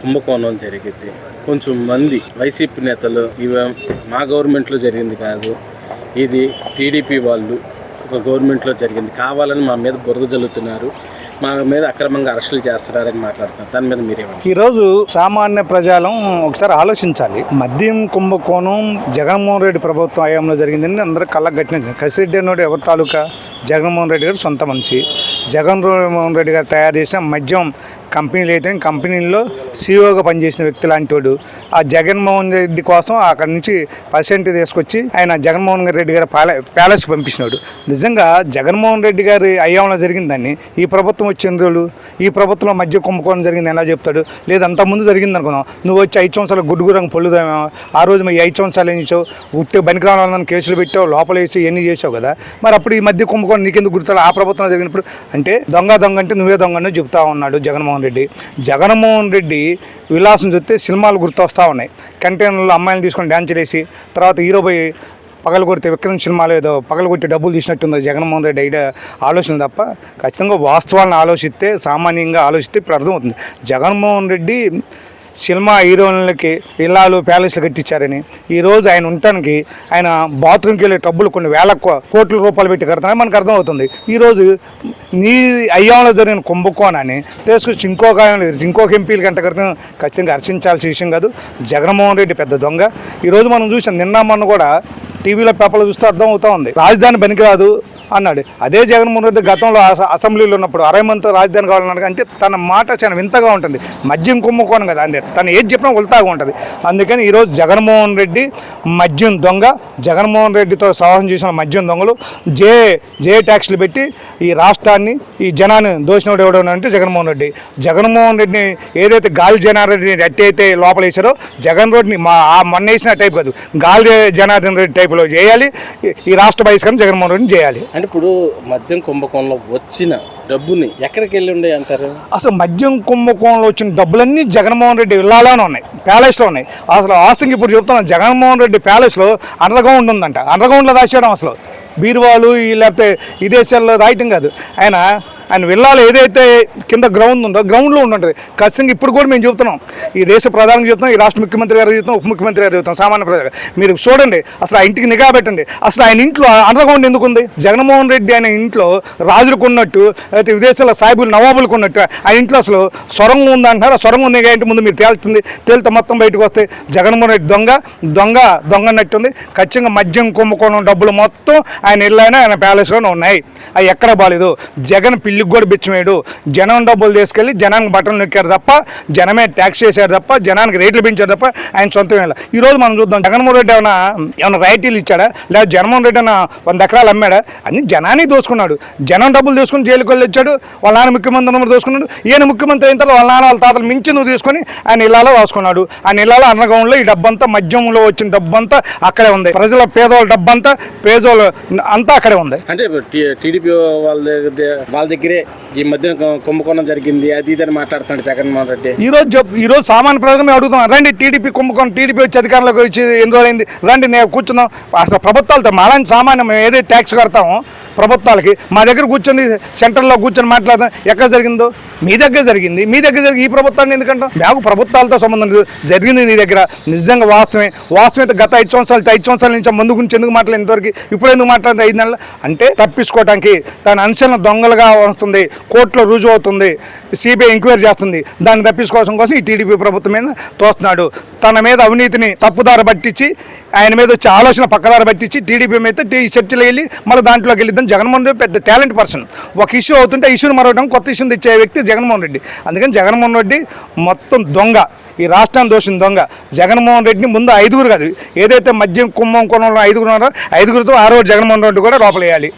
కుంభకోణం జరిగింది. కొంచెం మంది వైసీపీ నేతలు ఇవి మా గవర్నమెంట్లో జరిగింది కాదు ఇది టీడీపీ వాళ్ళు ఒక గవర్నమెంట్లో జరిగింది. కావాలని మా మీద బురద జల్లుతున్నారు మా మీద అక్రమంగా అరెస్టులు చేస్తున్నారని మాట్లాడుతున్నారు. దాని మీద మీరే ఈరోజు సామాన్య ప్రజలం ఒకసారి ఆలోచించాలి. మద్యం కుంభకోణం జగన్మోహన్ రెడ్డి ప్రభుత్వం హయాంలో జరిగిందని అందరూ కళ్ళకు కట్టినది కసిరెడ్డి అన్నోడు ఎవరి తాలూకా? జగన్మోహన్ రెడ్డి గారు సొంత మనిషి. జగన్మోహన్ రెడ్డి గారు తయారు చేసిన మద్యం కంపెనీలు అయితే కంపెనీల్లో సీఈఓగా పనిచేసిన వ్యక్తి లాంటి వాడు ఆ జగన్మోహన్ రెడ్డి కోసం అక్కడి నుంచి పర్సెంట్ తీసుకొచ్చి ఆయన జగన్మోహన్ రెడ్డి గారి ప్యాలె ప్యాలెస్ పంపించినాడు. నిజంగా జగన్మోహన్ రెడ్డి గారి అయ్యాంలో జరిగిందని ఈ ప్రభుత్వం వచ్చిన రోజులు ఈ ప్రభుత్వం మధ్య కుంభకోణం జరిగింది ఎలా చెప్తాడు? లేదు అంతకుముందు జరిగింది అనుకున్నాం. నువ్వు వచ్చి ఐదు సంవత్సరాలు గుడ్డుగురంగా పొల్లుదామా? ఆ రోజు మీ ఐదు సంవత్సరాలు ఏం చేసావు? ఉట్టి బనికిరావాలని కేసులు పెట్టావు లోపలేసి ఎన్ని చేసావు కదా? మరి అప్పుడు ఈ మధ్య కుంభకోణం నీకెందుకు గుర్తు? ఆ ప్రభుత్వం జరిగినప్పుడు అంటే దొంగ దొంగ అంటే నువ్వే దొంగ అని చెప్తా ఉన్నాడు జగన్మోహన్ రెడ్డి. జగన్మోహన్ రెడ్డి విలాసం చూస్తే సినిమాలు గుర్తొస్తా ఉన్నాయి. కంటైనర్లో అమ్మాయిలు తీసుకొని డ్యాన్స్ చేసి తర్వాత హీరో పోయి పగలు కొడితే విక్రమ్ సినిమాలో ఏదో పగలు కొట్టి డబ్బులు తీసినట్టుందో జగన్మోహన్ రెడ్డి ఐడియా ఆలోచన తప్ప ఖచ్చితంగా వాస్తవాలను ఆలోచిస్తే సామాన్యంగా ఆలోచిస్తే ఇప్పుడు అర్థమవుతుంది. జగన్మోహన్ రెడ్డి సినిమా హీరోయిన్లకి ఇల్లాలు ప్యాలెస్లు కట్టించారని. ఈరోజు ఆయన ఉండటానికి ఆయన బాత్రూమ్కి వెళ్ళే డబ్బులు కొన్ని వేల కోట్ల రూపాయలు పెట్టి కడతానని మనకు అర్థమవుతుంది. ఈరోజు నీ అయ్యాంలో జరిగిన కుంభకోణాన్ని తీసుకొచ్చి ఇంకొక ఇంకొక ఎంపీలు గంట కడతాం ఖచ్చితంగా హర్షించాల్సిన విషయం కాదు. జగన్మోహన్ రెడ్డి పెద్ద దొంగ. ఈరోజు మనం చూసాం నిన్న మొన్న కూడా టీవీలో పేపర్లు చూస్తే అర్థం అవుతా ఉంది. రాజధాని పనికిరాదు. అన్నాడు. అదే జగన్మోహన్ రెడ్డి గతంలో అసెంబ్లీలో ఉన్నప్పుడు అరవై రాజధాని కావాలన్నాడు అంటే తన మాట చాలా వింతగా ఉంటుంది. మద్యం కుంభకోణం కదా అంటే తను ఏది చెప్పినా ఉల్తాగా ఉంటుంది. అందుకని ఈరోజు జగన్మోహన్ రెడ్డి మద్యం దొంగ జగన్మోహన్ రెడ్డితో సాహసం చేసిన మద్యం దొంగలు జే జే ట్యాక్స్లు పెట్టి ఈ రాష్ట్రాన్ని ఈ జనాన్ని దోషినోడు ఎవడో అంటే జగన్మోహన్ రెడ్డి. జగన్మోహన్ రెడ్డిని ఏదైతే గాలి జనార్దన్ రెడ్డిని ఎట్టి అయితే లోపల వేసారో జగన్ రెడ్డిని మా ఆ మొన్న వేసిన టైప్ కాదు. గాలి జనార్దన్ రెడ్డి టైపులో చేయాలి. ఈ- ఈ రాష్ట్ర బహిష్కరణ జగన్మోహన్ రెడ్డిని చేయాలి. అంటే ఇప్పుడు మద్యం కుంభకోణంలో వచ్చిన డబ్బుని ఎక్కడికి వెళ్ళి ఉండే అంటారు? అసలు మద్యం కుంభకోణంలో వచ్చిన డబ్బులన్నీ జగన్మోహన్ రెడ్డి విల్లాలోనే ఉన్నాయి ప్యాలెస్లో ఉన్నాయి. అసలు ఆస్తికి ఇప్పుడు చెప్తున్నాను జగన్మోహన్ రెడ్డి ప్యాలెస్లో అండర్గ్రౌండ్ ఉందంట. అండర్గ్రౌండ్లో దాచేయడం అసలు. బీరువాలు లేకపోతే విదేశాల్లో దాయటం కాదు. ఆయన ఆయన విల్లాలో ఏదైతే కింద గ్రౌండ్ ఉందో గ్రౌండ్లో ఉండండి ఖచ్చితంగా ఇప్పుడు కూడా మేము చెబుతున్నాం. ఈ దేశ ప్రధానికి చెప్తున్నాం ఈ రాష్ట్ర ముఖ్యమంత్రి గారు చెప్తున్నాం ఉప ముఖ్యమంత్రి గారు చెప్తున్నాం సామాన్య ప్రజలు మీరు చూడండి అసలు ఆ ఇంటికి నిఘా పెట్టండి. అసలు ఆయన ఇంట్లో అండర్గ్రౌండ్ ఎందుకు ఉంది జగన్మోహన్ రెడ్డి ఆయన ఇంట్లో రాజులకు ఉన్నట్టు అయితే విదేశాల సాయిబులు నవాబులకు ఉన్నట్టు ఆ ఇంట్లో అసలు సొరంగం ఉందంటున్నారు ఆ సొరంగం ఉంది ఏంటి ముందు మీరు తేల్చుతుంది. తేలితే మొత్తం బయటకు వస్తే జగన్మోహన్ రెడ్డి దొంగ దొంగ దొంగ అన్నట్టుంది ఖచ్చితంగా మద్యం కుంభకోణం డబ్బులు మొత్తం ఆయన ఇళ్ళైనా ఆయన ప్యాలెస్లోనే ఉన్నాయి. అవి ఎక్కడ బాలేదు. జగన్ పిల్లికి కూడా బిచ్చమేడు జనం డబ్బులు తీసుకెళ్ళి జనానికి బట్టలు నొక్కారు తప్ప జనమే ట్యాక్స్ చేశారు తప్ప జనానికి రేట్లు పెంచారు తప్ప ఆయన సొంతం ఇలా ఈ రోజు మనం చూద్దాం జగన్మోహన్ రెడ్డి ఏమైనా ఏమైనా రైటీలు ఇచ్చాడా? లేదా జగన్మోహన్ రెడ్డి ఏమైనా వంద ఎకరాలు అమ్మాడా? అన్ని జనాన్ని దోచుకున్నాడు. జనం డబ్బులు తీసుకుని జైలుకి వెళ్ళి వచ్చాడు. వాళ్ళ నాన్న ముఖ్యమంత్రి నెంబర్ దోసుకున్నాడు ఈయన ముఖ్యమంత్రి అయిన తర్వాత వాళ్ళ నాన్న వాళ్ళ తాతలు మించి నువ్వు తీసుకొని ఆయన ఇళ్ళలో రాసుకున్నాడు. ఆయన ఇళ్ళలో అన్నగౌండ్లో ఈ డబ్బంతా మద్యంలో వచ్చిన డబ్బంతా అక్కడే ఉంది. ప్రజల పేదవాళ్ళ డబ్బంతా పేదవాళ్ళు అంతా అక్కడే ఉంది. అంటే టీడీపీ వాళ్ళ దగ్గర వాళ్ళ దగ్గరే ఈ మధ్య కుంభకోణం జరిగింది అది ఇది అని మాట్లాడుతున్నాడు జగన్మోహన్ రెడ్డి. ఈ రోజు ఈ రోజు సామాన్య ప్రజలు మేము అడుగుతున్నాం రండి టీడీపీ కుంభకోణం టీడీపీ వచ్చి అధికారంలోకి వచ్చి ఎన్ని రోజులైంది? రండి నేను కూర్చున్నాం. అసలు ప్రభుత్వాలతో మాలాంటి సామాన్యం మేము ఏదైతే ట్యాక్స్ కడతామో ప్రభుత్వాలకి మా దగ్గర కూర్చొని సెంటర్లో కూర్చొని మాట్లాడదాం. ఎక్కడ జరిగిందో? మీ దగ్గర జరిగింది. మీ దగ్గర జరిగి ఈ ప్రభుత్వాన్ని ఎందుకంటాం మాకు ప్రభుత్వాలతో సంబంధం లేదు. జరిగింది నీ దగ్గర. నిజంగా వాస్తవమే. వాస్తవమైతే గత ఐదు సంవత్సరాలు ఐదు సంవత్సరాల నుంచి ముందు గురించి ఎందుకు మాట్లాడలేదు ఇంతవరకు? ఇప్పుడు ఎందుకు మాట్లాడింది ఐదు నెలలు? అంటే తప్పించుకోవడానికి తన అంశాలను దొంగలుగా వస్తుంది. కోర్టులో రుజువు అవుతుంది. సిబిఐ ఎంక్వైరీ చేస్తుంది. దాన్ని తప్పించుకోవడం కోసం ఈ టీడీపీ ప్రభుత్వం మీద తోస్తున్నాడు. తన మీద అవినీతిని తప్పుదారి పట్టించి ఆయన మీద వచ్చి ఆలోచన పక్కదారి పట్టించి టీడీపీ మీద టీ చర్చలు వెళ్ళి మళ్ళీ దాంట్లోకి వెళ్ళిద్దాం. జగన్మోహన్ రెడ్డి పెద్ద టాలెంట్ పర్సన్. ఒక ఇష్యూ అవుతుంటే ఆ ఇష్యూని మరవడం కొత్త ఇష్యూని తెచ్చే వ్యక్తి జగన్మోహన్ రెడ్డి. అందుకని జగన్మోహన్ రెడ్డి మొత్తం దొంగ. ఈ రాష్ట్రాన్ని దోషం దొంగ. జగన్మోహన్ రెడ్డిని ముందు ఐదుగురు కాదు. ఏదైతే మద్యం కుంభం కొనంలో ఐదుగురు ఉన్నారో ఐదుగురితో ఆ రోజు జగన్మోహన్ రెడ్డి కూడా లోపలేయాలి.